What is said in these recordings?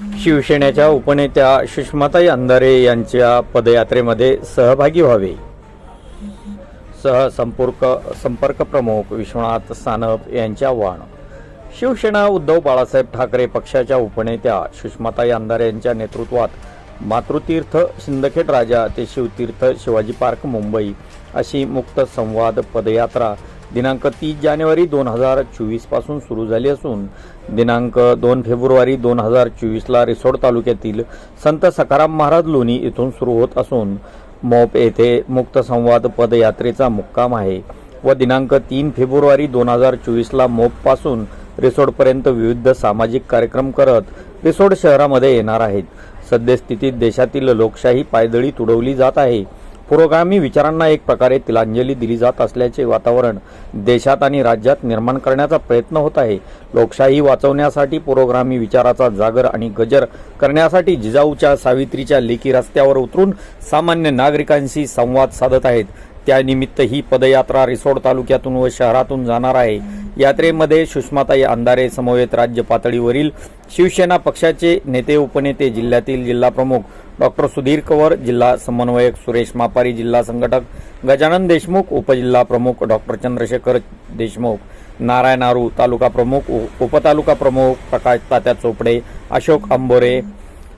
शिवसेनेच्या उपनेत्या सुषमाताई अंधारे यांच्या पदयात्रेमध्ये सहभागी व्हावे. सह संपर्क संपर्क प्रमुख विश्वनाथ सानप यांचे आव्हान. शिवसेना उद्धव बाळासाहेब ठाकरे पक्षाच्या उपनेत्या सुषमाताई अंधारे यांच्या नेतृत्वात मातृतीर्थ सिंदखेड राजा ते शिवतीर्थ शिवाजी पार्क मुंबई अशी मुक्त संवाद पदयात्रा दिनांक तीस जानेवारी दोन हजार चोवीसपासून सुरू झाली असून दिनांक दोन फेब्रुवारी दोन हजार चोवीसला रिसोड तालुक्यातील संत सखाराम महाराज लोणी येथून सुरू होत असून मोप येथे मुक्त संवाद पदयात्रेचा मुक्काम आहे व दिनांक तीन फेब्रुवारी दोन हजार चोवीसला मोपपासून रिसोडपर्यंत विविध सामाजिक कार्यक्रम करत रिसोड शहरामध्ये येणार आहेत. सद्यस्थितीत देशातील लोकशाही पायदळी तुडवली जात आहे. पुरोगामी विचारांना एक प्रकारे तिलांजली दिली जात असल्याचे वातावरण देशात आणि राज्यात निर्माण करण्याचा प्रयत्न होत आहे. लोकशाही वाचवण्यासाठी पुरोगामी विचाराचा जागर आणि गजर करण्यासाठी जिजाऊच्या सावित्रीच्या लेखी रस्त्यावर उतरून सामान्य नागरिकांशी संवाद साधत आहेत. त्यानिमित्त ही पदयात्रा रिसोड तालुक्यातून व शहरातून जाणार आहे. यात्रेमध्ये सुषमाताई अंधारे समवेत राज्य पातळीवरील शिवसेना पक्षाचे नेते उपनेते जिल्ह्यातील जिल्हाप्रमुख डॉक्टर सुधीर कवर जिल्हा समन्वयक सुरेश मापारी जिल्हा संघटक गजानन देशमुख उपजिल्हा प्रमुख डॉक्टर चंद्रशेखर देशमुख नारायण आरू तालुका प्रमुख उपतालुका प्रमुख प्रकाश तात्या चोपडे अशोक अंबोरे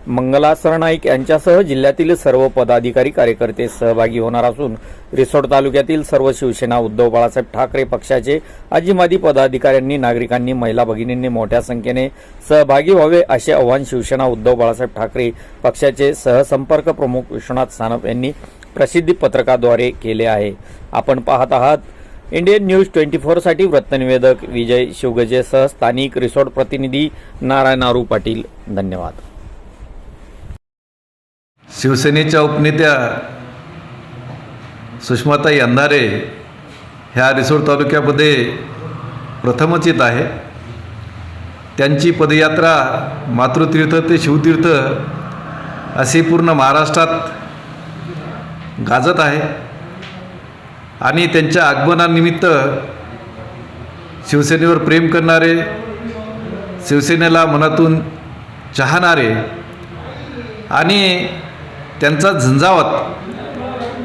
मंगला सरनाईक यांच्यासह जिल्ह्यातील सर्व पदाधिकारी कार्यकर्ते सहभागी होणार असून रिसोड तालुक्यातील सर्व शिवसेना उद्धव बाळासाहेब ठाकरे पक्षाचे आजीमादी पदाधिकाऱ्यांनी नागरिकांनी महिला भगिनींनी मोठ्या संख्येने सहभागी व्हावे असे आव्हान शिवसेना उद्धव बाळासाहेब ठाकरे पक्षाचे सहसंपर्क प्रमुख विश्वनाथ सानप यांनी प्रसिद्धी पत्रकाद्वारे केले आहे. आपण पाहत आहात इंडियन न्यूज ट्वेंटी फोरसाठी वृत्तनिवेदक विजय शिवगजेसह स्थानिक रिसोड प्रतिनिधी नारायण आरू पाटील. धन्यवाद. शिवसेनेच्या उपनेत्या सुषमाताई अंधारे ह्या रिसोड तालुक्यामध्ये प्रथमच येत आहे. त्यांची पदयात्रा मातृतीर्थ ते शिवतीर्थ अशी पूर्ण महाराष्ट्रात गाजत आहे. आणि त्यांच्या आगमनानिमित्त शिवसेनेवर प्रेम करणारे शिवसेनेला मनातून चाहणारे आणि त्यांचा झंझावत.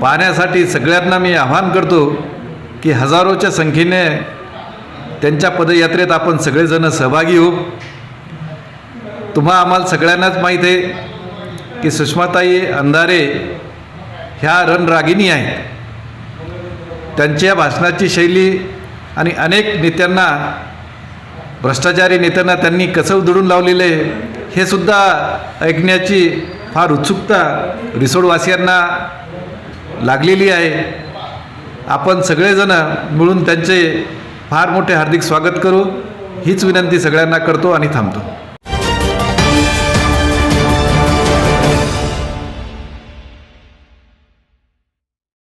पाहण्यासाठी सगळ्यांना मी आवाहन करतो की हजारोच्या संख्येने त्यांच्या पदयात्रेत आपण सगळेजण सहभागी होऊ. तुम्हा आम्हाला सगळ्यांनाच माहीत आहे की सुषमाताई अंधारे ह्या रणरागिणी आहेत. त्यांच्या भाषणाची शैली आणि अनेक नेत्यांना भ्रष्टाचारी नेत्यांना त्यांनी कसं उधळून लावलेलं आहे हे सुद्धा ऐकण्याची फार उत्सुकता रिसोडवासियांना लागलेली आहे. आपण सगळेजण मिळून त्यांचे फार मोठे हार्दिक स्वागत करू. हीच विनंती सगळ्यांना करतो आणि थांबतो.